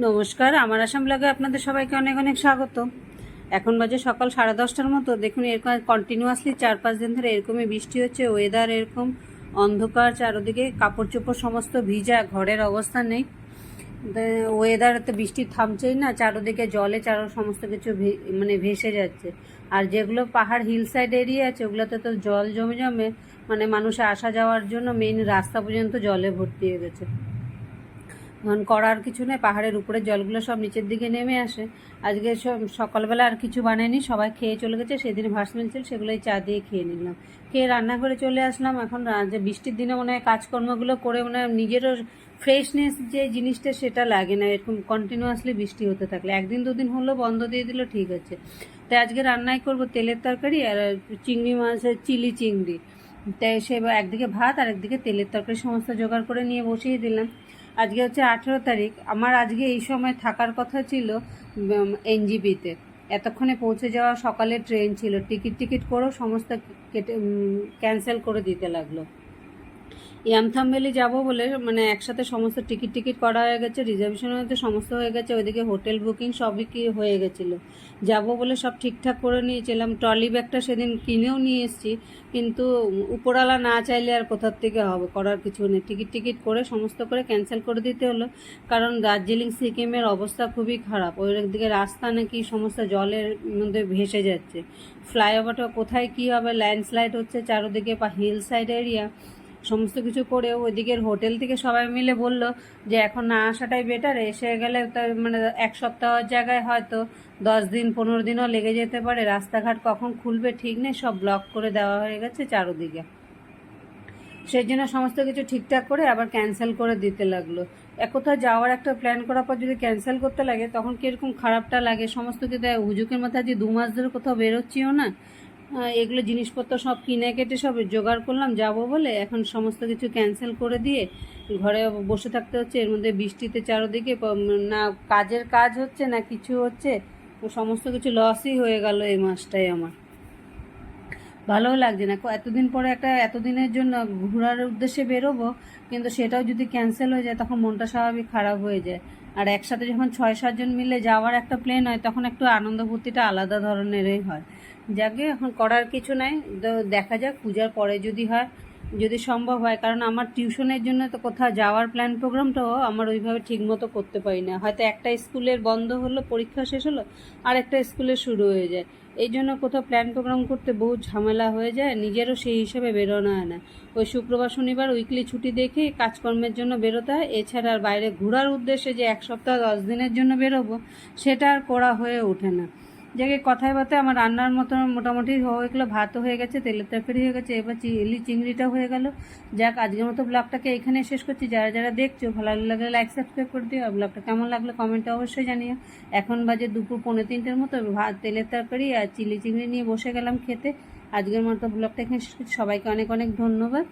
নমস্কার, আমার আসাম ব্লগে আপনাদের সবাইকে অনেক অনেক স্বাগত। এখন বাজে সকাল সাড়ে দশটার মতো। দেখুন, এরকম কন্টিনিউয়াসলি চার পাঁচ দিন ধরে এরকমই বৃষ্টি হচ্ছে ওয়েদার এরকম অন্ধকার, চারোদিকে কাপড় চোপড় সমস্ত ভিজা, ঘরের অবস্থা নেই। ওয়েদার তো বৃষ্টি থামছেই না, চারোদিকে জলে চারো সমস্ত কিছু মানে ভেসে যাচ্ছে। আর যেগুলো পাহাড় হিল সাইড এরিয়া আছে, ওগুলোতে তো জল জমে জমে মানে মানুষের আসা যাওয়ার জন্য মেইন রাস্তা পর্যন্ত জলে ভর্তি হয়ে গেছে। করার কিছু নেই, পাহাড়ের উপরে জলগুলো সব নিচের দিকে নেমে আসে। আজকে সকালবেলা আর কিছু বানায়নি, সবাই খেয়ে চলে গেছে, সেদিন ভার্সমেল ছিল, সেগুলোই চা দিয়ে খেয়ে নিলাম। খেয়ে রান্নাঘরে চলে আসলাম, এখন যে বৃষ্টির দিনে মনে হয় কাজকর্মগুলো করে মানে নিজেরও ফ্রেশনেস যে জিনিসটা সেটা লাগে না, এরকম কন্টিনিউয়াসলি বৃষ্টি হতে থাকলে। একদিন দুদিন হলো, বন্ধ দিয়ে দিল, ঠিক আছে। তাই আজকে রান্নাই করব, তেলের তরকারি আর চিংড়ি মাছের চিলি চিংড়ি। তাই সে একদিকে ভাত আর একদিকে তেলের তরকারি, সমস্ত জোগাড় করে নিয়ে বসিয়ে দিলাম। আজকে হচ্ছে আঠেরো তারিখ। আমার আজকে এই সময় থাকার কথা ছিল এনজিপিতে এতক্ষণে পৌঁছে যাওয়া সকালে ট্রেন ছিল। টিকিট টিকিট করেও সমস্ত কেটে ক্যান্সেল করে দিতে লাগল। ইয়ামথাম ভ্যালি যাব বলে মানে একসাথে সমস্ত টিকিট টিকিট করা হয়ে গেছে রিজার্ভেশন হতে সমস্ত হয়ে গেছে, ওইদিকে হোটেল বুকিং সবই কি হয়ে গেছিল। যাব বলে সব ঠিকঠাক করে নিয়েছিলাম, ট্রলি ব্যাগটা সেদিন কিনেও নিয়ে এসেছি, কিন্তু উপরওয়ালা না চাইলে আর কোথার থেকে হবে, করার কিছু নেই। টিকিট টিকিট করে সমস্ত করে ক্যান্সেল করে দিতে হলো, কারণ দার্জিলিং, সিকিমের অবস্থা খুবই খারাপ, ওই দিকে রাস্তা নাকি সমস্ত জলের মধ্যে ভেসে যাচ্ছে। ফ্লাইওভারটা কোথায় কী হবে, ল্যান্ডস্লাইড হচ্ছে চারোদিকে, বা হিল সাইড এরিয়া সমস্ত কিছু করে ওইদিকের হোটেল থেকে সবাই মিলে বলল যে এখন না আসাটাই বেটার এসে গেলে মানে এক সপ্তাহের জায়গায় হয়তো দশ দিন, পনেরো দিনও লেগে যেতে পারে। রাস্তাঘাট কখন খুলবে ঠিক নেই, সব ব্লক করে দেওয়া হয়ে গেছে চারোদিকে। সেই জন্য সমস্ত কিছু ঠিকঠাক করে আবার ক্যান্সেল করে দিতে লাগল। এক কোথাও যাওয়ার একটা প্ল্যান করার পর যদি ক্যান্সেল করতে লাগে, তখন কীরকম খারাপটা লাগে? সমস্ত কিছু হুজুকের মধ্যে আজ দু মাস ধরে কোথাও বেরোচ্ছিও না। এগুলো জিনিসপত্র সব কিনে কেটে সব জোগাড় করলাম, যাব বলে। এখন সমস্ত কিছু ক্যান্সেল করে দিয়ে ঘরে বসে থাকতে হচ্ছে। এর মধ্যে বৃষ্টিতে চারোদিকে না কাজের কাজ হচ্ছে, না কিছু হচ্ছে। সমস্ত কিছু লসই হয়ে গেল এই মাসটাই আমার। ভালোও লাগছে না। এতদিন পরে একটা, এতদিনের জন্য ঘোরার উদ্দেশ্যে বেরোবো, কিন্তু সেটাও যদি ক্যান্সেল হয়ে যায়, তখন মনটা স্বাভাবিক খারাপ হয়ে যায়। আর একসাথে যখন ছয় সাতজন মিলে যাওয়ার একটা প্লেন হয়, তখন একটু আনন্দ ফুর্তিটা আলাদা ধরনেরই হয়। যাকে এখন করার কিছু নাই। দেখা যাক, পূজার পরে যদি হয় যদি সম্ভব হয়, কারণ আমার টিউশনের জন্য তো কোথাও যাওয়ার প্ল্যান প্রোগ্রামটাও আমার ওইভাবে ঠিকমতো করতে পারি না হয়তো একটা স্কুলের বন্ধ হলো, পরীক্ষা শেষ হলো, আর একটা স্কুলে শুরু হয়ে যায়। এই জন্য কোথাও প্ল্যান প্রোগ্রাম করতে বহু ঝামেলা হয়ে যায়, নিজেরও সেই হিসেবে বেরোনো হয় না। ওই শুক্রবার, শনিবার উইকলি ছুটি দেখে কাজকর্মের জন্য বেরোতে হয়। এছাড়া আর বাইরে ঘোরার উদ্দেশ্যে যে এক সপ্তাহ দশ দিনের জন্য বেরোবো, সেটা আর করা হয়ে ওঠে না। যাকে কথায় বার্তায় আমার রান্নার মতো মোটামুটি হয়ে গেলো, ভাতও হয়ে গেছে, তেলের তরকারি হয়ে গেছে, এবার চিলি চিংড়িটাও হয়ে গেল। যাক, আজকের মতো ব্লগটাকে এখানে শেষ করছি। যারা যারা দেখছ, ভালো লাগলে লাইক সাবস্ক্রাইব করে দিও, আর ব্লগটা কেমন লাগল কমেন্টে অবশ্যই জানিও। এখন বাজে দুপুর পৌনে তিনটের মতো ভাত, তেলের তরকারি আর চিলি চিংড়ি নিয়ে বসে গেলাম খেতে। আজকের মতো ব্লগটা এখানে শেষ করছি। সবাইকে অনেক অনেক ধন্যবাদ।